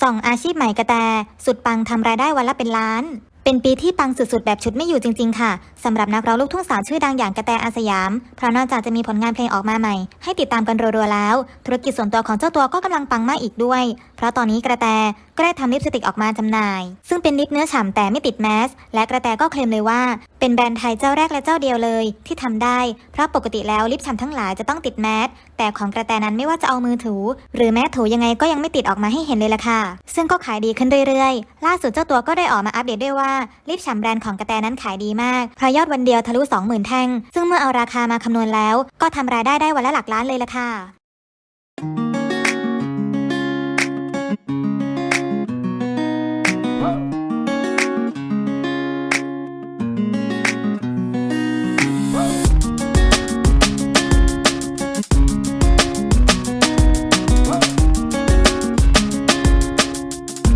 ส่องอาชีพใหม่กระแต สุดปังทำรายได้วันละเป็นล้าน เป็นปีที่ปังสุดๆ แบบชุดไม่อยู่จริง ๆ ค่ะสำหรับนักร้องลูกทุ่งสาวชื่อดังอย่างกระแตอาสยาม เพราะนอกจากจะมีผลงานเพลงออกมาใหม่ ให้ติดตามกันรัวๆแล้ว ธุรกิจส่วนตัวของเจ้าตัวก็กำลังปังมากอีกด้วย เพราะตอนนี้กระแตก็ได้ทำลิปสติกออกมาจำหน่าย ซึ่งเป็นลิปเนื้อฉ่ำแต่ไม่ติดแมส และกระแตก็เคลมเลยว่า เป็นแบรนด์ไทยเจ้าแรกและเจ้าเดียวเลย ที่ทำได้ เพราะปกติแล้วลิปฉ่ำทั้งหลายจะต้องติดแมส แต่ของกระแตนั้นไม่ว่าจะเอามือถู หรือแม้ถูยังไงก็ยังไม่ติดออกมาให้เห็นเลยล่ะค่ะ ซึ่งก็ขายดีขึ้นเรื่อยๆ ล่าสุดเจ้าตัวก็ได้ออกมาอัปเดตด้วยว่าลิปฉ่ำแบรนด์ของกระแตนั้นขายดีมากเพราะยอดวันเดียวทะลุ 20,000 แท่ง ซึ่งเมื่อเอาราคามาคำนวณแล้ว ก็ทำรายได้ได้วันละหลักล้านเลยละค่ะ